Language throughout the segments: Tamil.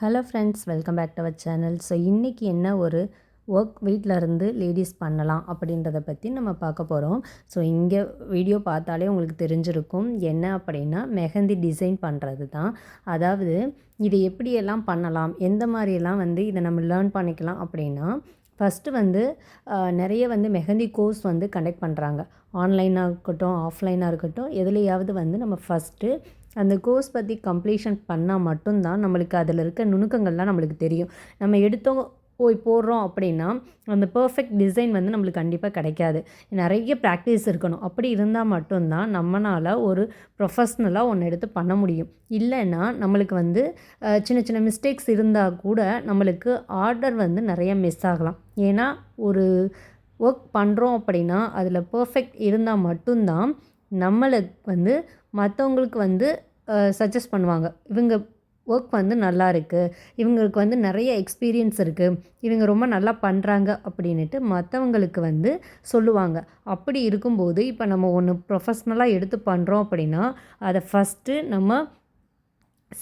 Hello friends welcome back to our channel so இன்றைக்கி என்ன ஒரு ஒர்க் வீட்டில் இருந்து லேடிஸ் பண்ணலாம் அப்படின்றத பற்றி நம்ம பார்க்க போகிறோம் ஸோ இங்கே வீடியோ பார்த்தாலே உங்களுக்கு தெரிஞ்சிருக்கும் என்ன அப்படின்னா மெஹந்தி டிசைன் பண்ணுறது தான். அதாவது இதை எப்படியெல்லாம் பண்ணலாம்? எந்த மாதிரியெல்லாம் வந்து இதை நம்ம லேர்ன் பண்ணிக்கலாம் அப்படின்னா ஃபஸ்ட்டு வந்து நிறைய வந்து மெஹந்தி கோர்ஸ் வந்து கண்டக்ட் பண்ணுறாங்க ஆன்லைனாக இருக்கட்டும் ஆஃப்லைனாக இருக்கட்டும் எதுலையாவது வந்து நம்ம ஃபஸ்ட்டு அந்த கோர்ஸ் பற்றி கம்ப்ளீஷன் பண்ணால் மட்டும்தான் நம்மளுக்கு அதில் இருக்க நுணுக்கங்கள்லாம் நம்மளுக்கு தெரியும். நம்ம எடுத்தோம் போய் போடுறோம் அப்படின்னா அந்த பர்ஃபெக்ட் டிசைன் வந்து நம்மளுக்கு கண்டிப்பாக கிடைக்காது. நிறைய ப்ராக்டிஸ் இருக்கணும். அப்படி இருந்தால் மட்டும்தான் நம்மளால் ஒரு ப்ரொஃபஷ்னலாக ஒன்று எடுத்து பண்ண முடியும். இல்லைன்னா நம்மளுக்கு வந்து சின்ன சின்ன மிஸ்டேக்ஸ் இருந்தால் கூட நம்மளுக்கு ஆர்டர் வந்து நிறைய மிஸ் ஆகலாம். ஏன்னா ஒரு ஒர்க் பண்ணுறோம் அப்படின்னா அதில் பர்ஃபெக்ட் இருந்தால் மட்டும்தான் நம்மளுக்கு வந்து மற்றவங்களுக்கு வந்து சஜஸ்ட் பண்ணுவாங்க. இவங்க ஒர்க் வந்து நல்லா இருக்குது இவங்களுக்கு வந்து நிறைய எக்ஸ்பீரியன்ஸ் இருக்குது இவங்க ரொம்ப நல்லா பண்ணுறாங்க அப்படின்ட்டு மற்றவங்களுக்கு வந்து சொல்லுவாங்க. அப்படி இருக்கும்போது இப்போ நம்ம ஒன்று ப்ரொஃபஷ்னலாக எடுத்து பண்ணுறோம் அப்படின்னா அதை ஃபஸ்ட்டு நம்ம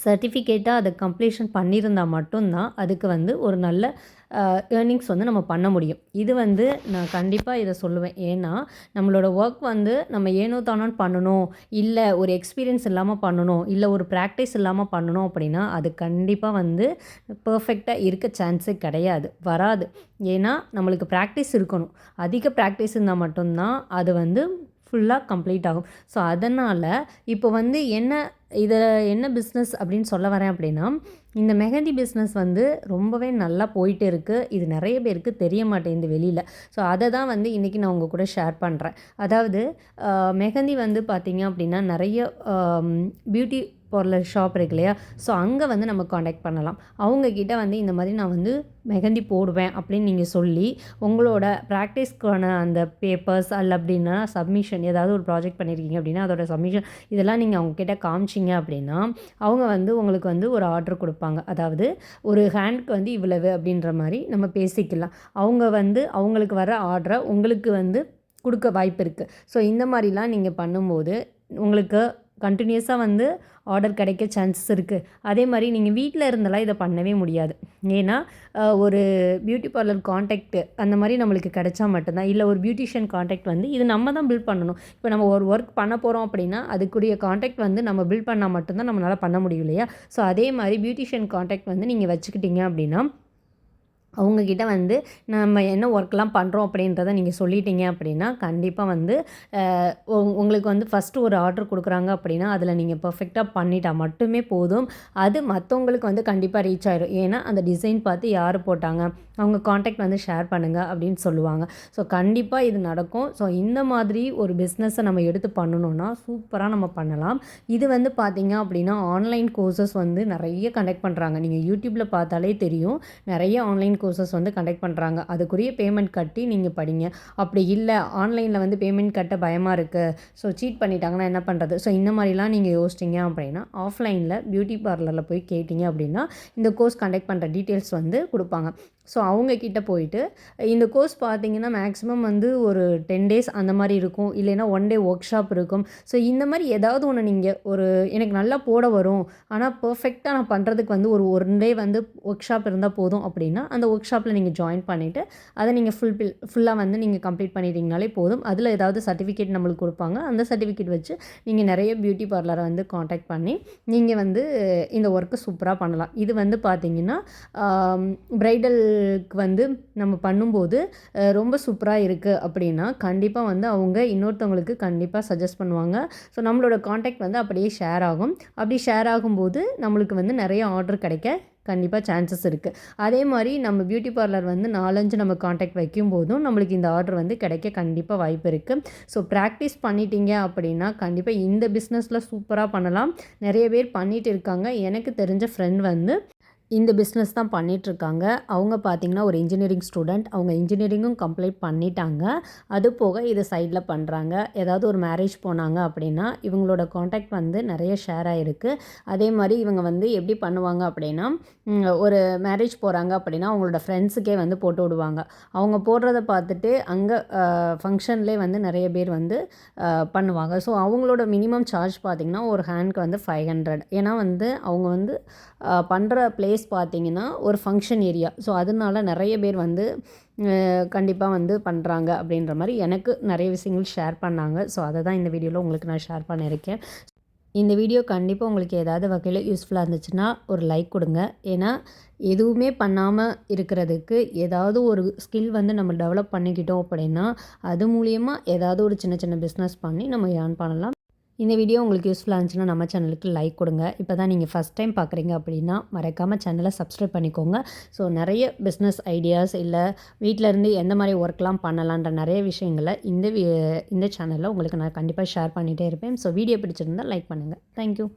சர்டிஃபிகேட்டாக அதை கம்ப்ளீஷன் பண்ணியிருந்தால் மட்டும்தான் அதுக்கு வந்து ஒரு நல்ல ஏர்னிங்ஸ் வந்து நம்ம பண்ண முடியும். இது வந்து நான் கண்டிப்பாக இதை சொல்லுவேன். ஏன்னா நம்மளோட ஒர்க் வந்து நம்ம ஏனோ தானோன்னு பண்ணணும். இல்லை ஒரு எக்ஸ்பீரியன்ஸ் இல்லாமல் பண்ணணும். இல்லை ஒரு ப்ராக்டிஸ் இல்லாமல் பண்ணணும் அப்படின்னா அது கண்டிப்பாக வந்து பர்ஃபெக்டாக இருக்க சான்ஸே கிடையாது. வராது. ஏன்னா நம்மளுக்கு ப்ராக்டிஸ் இருக்கணும். அதிக ப்ராக்டிஸ் இருந்தால் மட்டும்தான் அது வந்து ஃபுல்லாக கம்ப்ளீட் ஆகும். ஸோ அதனால் இப்போ வந்து என்ன இதை என்ன பிஸ்னஸ் அப்படின்னு சொல்ல வரேன் அப்படின்னா இந்த மெஹந்தி பிஸ்னஸ் வந்து ரொம்பவே நல்லா போயிட்டு இருக்குது இது நிறைய பேருக்கு தெரிய மாட்டேங்குது வெளியில். ஸோ அதை தான் வந்து இன்றைக்கி நான் உங்கள் கூட ஷேர் பண்ணுறேன் அதாவது மெஹந்தி வந்து பார்த்திங்க அப்படின்னா நிறைய பியூட்டி பொருள் ஷாப் இருக்கு இல்லையா? ஸோ அங்கே வந்து நம்ம காண்டாக்ட் பண்ணலாம். அவங்கக்கிட்ட வந்து இந்த மாதிரி நான் வந்து மெஹந்தி போடுவேன் அப்படின்னு நீங்கள் சொல்லி உங்களோட ப்ராக்டிஸ்க்கான அந்த பேப்பர்ஸ் அல்ல அப்படின்னா சப்மிஷன் ஏதாவது ஒரு ப்ராஜெக்ட் பண்ணியிருக்கீங்க அப்படின்னா அதோட சப்மிஷன் இதெல்லாம் நீங்கள் அவங்கக்கிட்ட காமிச்சிங்க அப்படின்னா அவங்க வந்து உங்களுக்கு வந்து ஒரு ஆர்டர் கொடுப்பாங்க. அதாவது ஒரு ஹேண்ட்க்கு வந்து இவ்வளவு அப்படின்ற மாதிரி நம்ம பேசிக்கலாம். அவங்க வந்து அவங்களுக்கு வர ஆர்டரை உங்களுக்கு வந்து கொடுக்க வாய்ப்பு இருக்குது ஸோ இந்த மாதிரிலாம் நீங்கள் பண்ணும்போது உங்களுக்கு கண்டினியூஸாக வந்து ஆர்டர் கிடைக்க சான்சஸ் இருக்குது அதே மாதிரி நீங்கள் வீட்டில் இருந்தெல்லாம் இதை பண்ணவே முடியாது. ஏன்னா ஒரு பியூட்டி பார்லர் காண்டாக்ட் அந்த மாதிரி நம்மளுக்கு கிடைச்சா மட்டும்தான். இல்லை ஒரு பியூட்டிஷியன் காண்டாக்ட் வந்து இது நம்ம தான் பில்ட் பண்ணணும். இப்போ நம்ம ஒரு ஒர்க் பண்ண போகிறோம் அப்படின்னா அதுக்குரிய காண்டாக்ட் வந்து நம்ம பில்ட் பண்ணால் மட்டும்தான் நம்மளால் பண்ண முடியும் இல்லையா? ஸோ அதே மாதிரி பியூட்டிஷியன் காண்டாக்ட் வந்து நீங்கள் வச்சுக்கிட்டீங்க அப்படின்னா அவங்கக்கிட்ட வந்து நம்ம என்ன ஒர்க்லாம் பண்ணுறோம் அப்படின்றத நீங்கள் சொல்லிட்டீங்க அப்படின்னா கண்டிப்பாக வந்து உங்- உங்களுக்கு வந்து ஃபஸ்ட்டு ஒரு ஆர்டர் கொடுக்குறாங்க அப்படின்னா அதில் நீங்கள் பர்ஃபெக்டாக பண்ணிட்டா மட்டுமே போதும். அது மற்றவங்களுக்கு வந்து கண்டிப்பாக ரீச் ஆயிடும் ஏன்னா அந்த டிசைன் பார்த்து யார் போட்டாங்க? அவங்க காண்டாக்ட் வந்து ஷேர் பண்ணுங்கள் அப்படின்னு சொல்லுவாங்க. ஸோ கண்டிப்பாக இது நடக்கும். ஸோ இந்த மாதிரி ஒரு பிஸ்னஸை நம்ம எடுத்து பண்ணணும்னா சூப்பராக நம்ம பண்ணலாம். இது வந்து பார்த்தீங்க அப்படின்னா ஆன்லைன் கோர்சஸ் வந்து நிறைய கண்டக்ட் பண்ணுறாங்க நீங்கள் யூடியூப்பில் பார்த்தாலே தெரியும். நிறைய ஆன்லைன் கோர்சஸ் வந்து கண்டக்ட் பண்ணுறாங்க அதுக்குரிய பேமெண்ட் கட்டி நீங்கள் படிங்க. அப்படி இல்லை ஆன்லைனில் வந்து பேமெண்ட் கட்ட பயமாக இருக்குது ஸோ சீட் பண்ணிட்டாங்கன்னா என்ன பண்ணுறது ஸோ இந்த மாதிரிலாம் நீங்கள் யோசிச்சிங்க அப்படின்னா ஆஃப்லைனில் பியூட்டி பார்லரில் போய் கேட்டிங்க அப்படின்னா இந்த கோர்ஸ் கண்டக்ட் பண்ணுற டீட்டெயில்ஸ் வந்து கொடுப்பாங்க. ஸோ அவங்கக்கிட்ட போயிட்டு இந்த கோர்ஸ் பார்த்தீங்கன்னா மேக்ஸிமம் வந்து ஒரு டென் டேஸ் அந்த மாதிரி இருக்கும். இல்லைன்னா ஒன் டே ஒர்க் ஷாப் இருக்கும். ஸோ இந்த மாதிரி ஏதாவது ஒன்று நீங்கள் ஒரு எனக்கு நல்லா போட வரும். ஆனால் பர்ஃபெக்டாக நான் பண்ணுறதுக்கு வந்து ஒரு ஒன் டே வந்து ஒர்க் ஷாப் இருந்தால் போதும் அப்படின்னா அந்த ஒர்க் ஷாப்பில் நீங்கள் ஜாயின் பண்ணிவிட்டு அதை நீங்கள் ஃபுல் பில் ஃபுல்லாக வந்து நீங்கள் கம்ப்ளீட் பண்ணிட்டீங்கனாலே போதும். அதில் ஏதாவது சர்டிஃபிகேட் நம்மளுக்கு கொடுப்பாங்க. அந்த சர்டிஃபிகேட் வச்சு நீங்கள் நிறைய பியூட்டி பார்லரை வந்து காண்டாக்ட் பண்ணி நீங்கள் வந்து இந்த ஒர்க்கை சூப்பராக பண்ணலாம். இது வந்து பார்த்தீங்கன்னா ப்ரைடலுக்கு வந்து நம்ம பண்ணும்போது ரொம்ப சூப்பராக இருக்குது அப்படின்னா கண்டிப்பாக வந்து அவங்க இன்னொருத்தவங்களுக்கு கண்டிப்பாக சஜஸ்ட் பண்ணுவாங்க. ஸோ நம்மளோட காண்டாக்ட் வந்து அப்படியே ஷேர் ஆகும். அப்படி ஷேர் ஆகும்போது நம்மளுக்கு வந்து நிறைய ஆர்டர் கிடைக்க கண்டிப்பாக சான்சஸ் இருக்குது அதே மாதிரி நம்ம பியூட்டி பார்லர் வந்து நாலஞ்சு நம்ம காண்டாக்ட் வைக்கும் போதும் நம்மளுக்கு இந்த ஆர்டர் வந்து கிடைக்க கண்டிப்பாக வாய்ப்பு இருக்குது ஸோ ப்ராக்டிஸ் பண்ணிட்டீங்க அப்படின்னா கண்டிப்பாக இந்த பிஸ்னஸில் சூப்பராக பண்ணலாம். நிறைய பேர் பண்ணிட்டு இருக்காங்க. எனக்கு தெரிஞ்ச ஃப்ரெண்ட் வந்து இந்த பிஸ்னஸ் தான் பண்ணிகிட்ருக்காங்க அவங்க பார்த்திங்கன்னா ஒரு இன்ஜினியரிங் ஸ்டூடெண்ட் அவங்க இன்ஜினியரிங்கும் கம்ப்ளீட் பண்ணிட்டாங்க. அது போக இது சைடில் பண்ணுறாங்க ஏதாவது ஒரு மேரேஜ் போனாங்க அப்படின்னா இவங்களோட காண்டாக்ட் வந்து நிறைய ஷேர் ஆகிருக்கு அதே மாதிரி இவங்க வந்து எப்படி பண்ணுவாங்க அப்படின்னா ஒரு மேரேஜ் போகிறாங்க அப்படின்னா அவங்களோட ஃப்ரெண்ட்ஸுக்கே வந்து போட்டு விடுவாங்க. அவங்க போடுறத பார்த்துட்டு அங்கே ஃபங்க்ஷன்லேயே வந்து நிறைய பேர் வந்து பண்ணுவாங்க. ஸோ அவங்களோட மினிமம் சார்ஜ் பார்த்திங்கன்னா ஒரு ஹேண்ட்க்கு வந்து ஃபைவ் ஹண்ட்ரட் ஏன்னா வந்து அவங்க வந்து பண்ணுற ப்ளேஸ் பிளேஸ் பார்த்தீங்கன்னா ஒரு ஃபங்க்ஷன் ஏரியா ஸோ அதனால நிறைய பேர் வந்து கண்டிப்பாக வந்து பண்ணுறாங்க அப்படின்ற மாதிரி எனக்கு நிறைய விஷயங்கள் ஷேர் பண்ணாங்க. ஸோ அதை தான் இந்த வீடியோவில் உங்களுக்கு நான் ஷேர் பண்ணியிருக்கேன் இந்த வீடியோ கண்டிப்பாக உங்களுக்கு ஏதாவது வகையில் யூஸ்ஃபுல்லாக இருந்துச்சுன்னா ஒரு லைக் கொடுங்க. ஏன்னா எதுவுமே பண்ணாமல் இருக்கிறதுக்கு ஏதாவது ஒரு ஸ்கில் வந்து நம்ம டெவலப் பண்ணிக்கிட்டோம் அப்படின்னா அது மூலியமாக ஏதாவது ஒரு சின்ன சின்ன பிஸ்னஸ் பண்ணி நம்ம ஏர்ன் பண்ணலாம். இந்த வீடியோ உங்களுக்கு யூஸ்ஃபுல்லாக இருந்துச்சுன்னா நம்ம சேனலுக்கு லைக் கொடுங்க. இப்போ தான் நீங்கள் ஃபஸ்ட் டைம் பார்க்குறீங்க அப்படின்னா மறக்காமல் சேனலை சப்ஸ்கிரைப் பண்ணிக்கோங்க. ஸோ நிறைய பிஸ்னஸ் ஐடியாஸ் இல்லை வீட்டில் இருந்து எந்த மாதிரி ஒர்க்லாம் பண்ணலான்ற நிறைய விஷயங்களை இந்த இந்த சேனலில் உங்களுக்கு நான் கண்டிப்பாக ஷேர் பண்ணிகிட்டே இருப்பேன். ஸோ வீடியோ பிடிச்சிருந்தால் லைக் பண்ணுங்கள் தேங்க்யூ